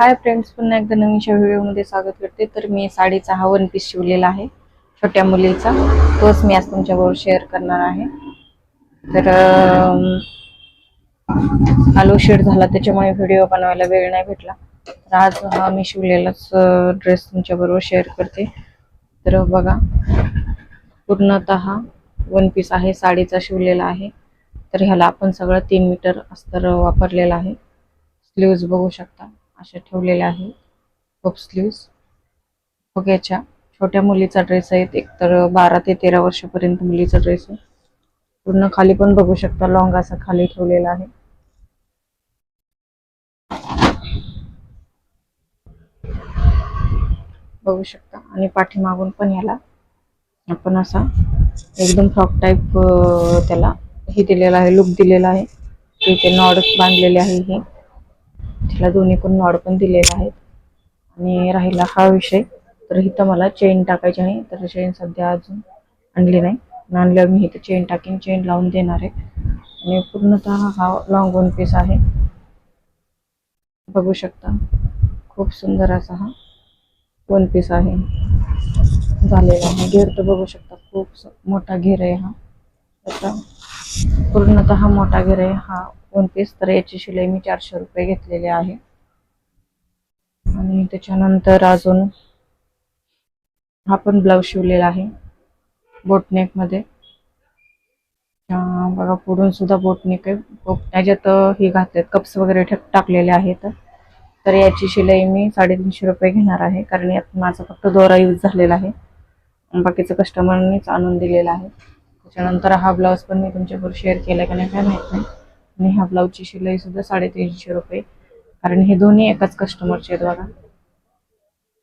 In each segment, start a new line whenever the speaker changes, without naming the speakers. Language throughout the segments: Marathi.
हाय फ्रेंड्स पुन्हा एकदा नवीनच्या व्हिडिओमध्ये स्वागत करते. तर मी साडीचा हा वन पीस शिवलेला आहे छोट्या मुलीचा. तोच मी आज तुमच्याबरोबर शेअर करणार आहे. तर आलो शेड झाला त्याच्यामुळे व्हिडिओ बनवायला वेळ नाही भेटला. तर आज हा मी शिवलेलाच ड्रेस तुमच्याबरोबर शेअर करते. तर बघा पूर्णतः वन पीस आहे साडीचा शिवलेला आहे. तर ह्याला आपण सगळं तीन मीटर अस्तर वापरलेलं आहे. स्लीव्ज बघू शकता. अशा ठेवलेल्या आहेत पप स्लीव्स फुग्याच्या छोट्या मुलीचा ड्रेस आहे. एक तर बारा ते तेरा वर्षापर्यंत मुलीचा ड्रेस आहे. पूर्ण खाली पण बघू शकता. लॉंग असा खाली ठेवलेला आहे. बघू शकता. आणि पाठीमागून पण याला आपण असा एकदम फ्रॉक टाईप त्याला हे दिलेला आहे. लुक दिलेला आहे. तिथे नॉड बांधलेले आहे हे. तिला दोन्ही पण नॉड पण दिलेले आहेत. आणि राहिला हा विषय. तर इथं मला चेन टाकायची आहे. तर चेन सध्या अजून आणली नाही. आणल्यावर मी इथं चेन टाकीन. चेन लावून देणार आहे. आणि पूर्णतः हा लॉंग वन पीस आहे. बघू शकता. खूप सुंदर असा हा वन पीस आहे. झालेला आहे. घेर तर बघू शकता. खूप मोठा घेर आहे हा. त्याचा पूर्णतः मोठा घेर आहे. हा वन पीस तर याची शिलाई मी चारशे रुपये घेतलेली आहे. आणि त्याच्यानंतर अजून हा पण ब्लाऊज शिवलेला आहे बोटनेकमध्ये. बघा पुढून सुद्धा बोटनेक आहे. बो- त्याच्यात हे घातलेत कप्स वगैरे टाकलेले आहेत. तर याची शिलाई मी साडेतीनशे रुपये घेणार आहे कारण यात माझा फक्त दोरा यूज झालेला आहे. बाकीचं कस्टमरनीच आणून दिलेला आहे. त्याच्यानंतर हा ब्लाऊज पण मी तुमच्याबरोबर शेअर केला का नाही काय माहीत नाही. आणि ह्या ब्लाऊजची शिलाई सुद्धा साडेतीनशे रुपये. कारण हे दोन्ही एकाच कस्टमरचे आहेत बघा.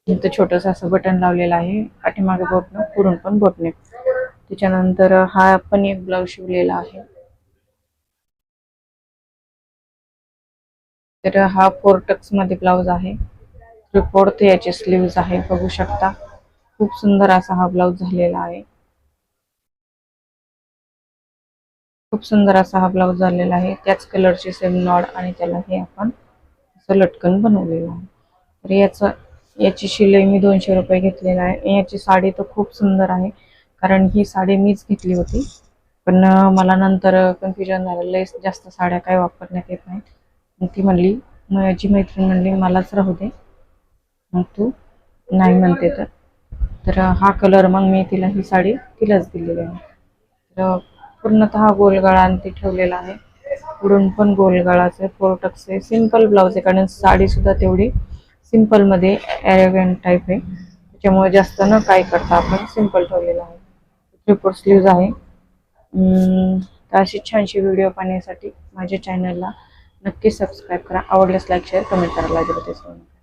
इथं छोटस असं बटन लावलेलं आहे. पाठीमागे बोटणं पुढून पण बोटणे. त्याच्यानंतर हा पण एक ब्लाऊज शिवलेला आहे. तर हा फोर टक्समध्ये ब्लाऊज आहे. रिपोर्ट याचे स्लीव्ज आहे बघू शकता. खूप सुंदर असा हा ब्लाऊज झालेला आहे. खूप सुंदर असा हा ब्लाऊज झालेला आहे. त्याच कलरचे सेम नॉड आणि त्याला हे आपण असं लटकन बनवलेलं आहे. तर याचं याची शिलाई मी दोनशे रुपये घेतलेला आहे. याची साडी तर खूप सुंदर आहे. कारण ही साडी मीच घेतली होती. पण मला नंतर कन्फ्युजन झालं. लय जास्त साड्या काय वापरण्यात येत नाहीत. ती म्हणली माझी मैत्रीण म्हणली मलाच राहू दे. मग तू नाही म्हणते तर. तर हा कलर मग मी तिला ही साडी तिलाच दिलेली आहे. तर पूर्णतः गोलगळा आणि ते ठेवलेला आहे. पुढून पण गोलगळाचं आहे फोर टक्स आहे. सिंपल ब्लाऊज आहे कारण साडी सुद्धा तेवढी सिंपलमध्ये टाईप आहे. त्याच्यामुळे जास्त न काय करता आपण सिंपल ठेवलेलं आहे. त्रिपूर स्लीव्ज आहे. तर अशी छानशी व्हिडिओ पाहण्यासाठी माझ्या चॅनलला नक्की सबस्क्राईब करा. आवडल्यास लाईक शेअर कमेंट करायला अजिबात विसरू नका.